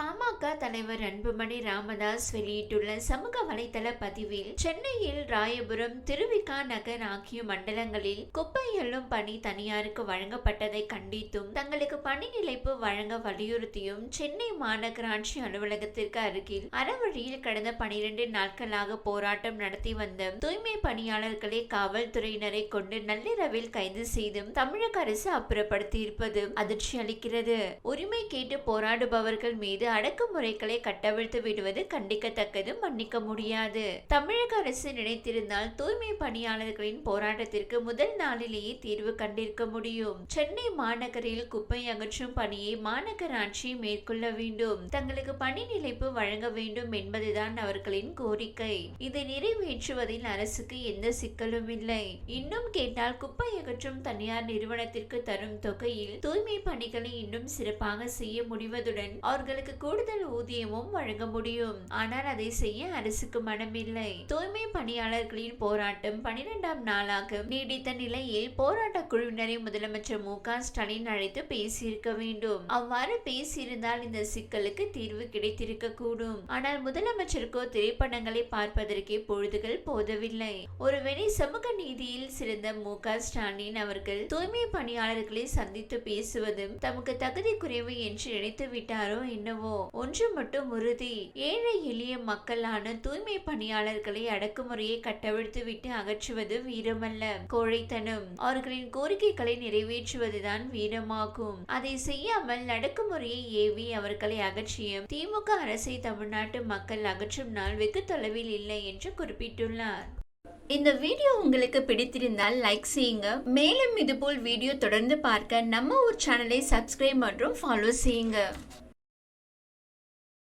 பாமக தலைவர் அன்புமணி ராமதாஸ் வெளியிட்டுள்ள சமூக வலைதள பதிவில் சென்னையில் ராயபுரம் திருவிகா நகர் ஆகிய மண்டலங்களில் குப்பை எள்ளும் பணி தனியாருக்கு வழங்கப்பட்டதை கண்டித்தும் தங்களுக்கு பணி இழைப்பு வழங்க வலியுறுத்தியும் சென்னை மாநகராட்சி அலுவலகத்திற்கு அருகில் அறவழியில் கடந்த பனிரெண்டு நாட்களாக போராட்டம் நடத்தி வந்த தூய்மை பணியாளர்களை காவல்துறையினரை கொண்டு நள்ளிரவில் கைது செய்தும் தமிழக அரசு அப்புறப்படுத்தியிருப்பது அதிர்ச்சி அளிக்கிறது உரிமை கேட்டு போராடுபவர்கள் மீது அடக்குமுறைகளை கட்டவிழ்த்து விடுவது கண்டிக்கத்தக்கது மன்னிக்க முடியாது. தமிழக அரசு நினைத்திருந்தால் தூய்மை பணியாளர்களின் போராட்டத்திற்கு முதல் நாளிலேயே தீர்வு கண்டிருக்க முடியும். சென்னை மாநகரில் குப்பை அகற்றும் பணியை மாநகராட்சி மேற்கொள்ள வேண்டும். தங்களுக்கு பணி நிலைப்பு வழங்க வேண்டும் என்பதுதான் அவர்களின் கோரிக்கை. இதை நிறைவேற்றுவதில் அரசுக்கு எந்த சிக்கலும் இல்லை. இன்னும் கேட்டால் குப்பை அகற்றும் தனியார் நிறுவனத்திற்கு தரும் தொகையில் தூய்மை பணிகளை இன்னும் சிறப்பாக செய்ய முடிவதுடன் அவர்களுக்கு கூடுதல் ஊதியமும் வழங்க முடியும். ஆனால் அதை செய்ய அரசுக்கு மனமில்லை. தூய்மை பணியாளர்களின் போராட்டம் பனிரெண்டாம் நாளாக நீடித்த நிலையில் போராட்ட குழுவினரை முதலமைச்சர் மு க ஸ்டாலின் அழைத்து பேசியிருக்க வேண்டும். அவ்வாறு பேசியிருந்தால் இந்த சிக்கலுக்கு தீர்வு கிடைத்திருக்க கூடும் ஆனால் முதலமைச்சருக்கோ திரைப்படங்களை பார்ப்பதற்கே பொழுதுகள் போதவில்லை. ஒருவேளை சமூக நீதியில் சிறந்த மு க ஸ்டாலின் அவர்கள் தூய்மை பணியாளர்களை சந்தித்து பேசுவதும் தமக்கு தகுதி குறைவு என்று நினைத்து விட்டாரோ என்னவோ ஒன்று மட்டும் உறுதி. ஏழை எளிய மக்களான தூய்மை பணியாளர்களை அடக்குமுறையை கட்டவிழ்த்து விட்டு அகற்றுவது வீரமல்ல. கோழைத்தனம். அவர்களின் கோரிக்கைகளை நிறைவேற்றுவதுதான் வீரமாகும். அதை செய்யாமல் அடக்குமுறையை ஏவி அவர்களை அகற்றியும் திமுக அரசை தமிழ்நாட்டு மக்கள் அகற்றும் நாள் வெகு தொலைவில் இல்லை என்று குறிப்பிட்டுள்ளார். இந்த வீடியோ உங்களுக்கு பிடித்திருந்தால் லைக் செய்யுங்க. மேலும் இதுபோல் வீடியோ தொடர்ந்து பார்க்க நம்ம ஊர் சேனலை சப்ஸ்கிரைப் மற்றும் ஃபாலோ செய்யுங்க.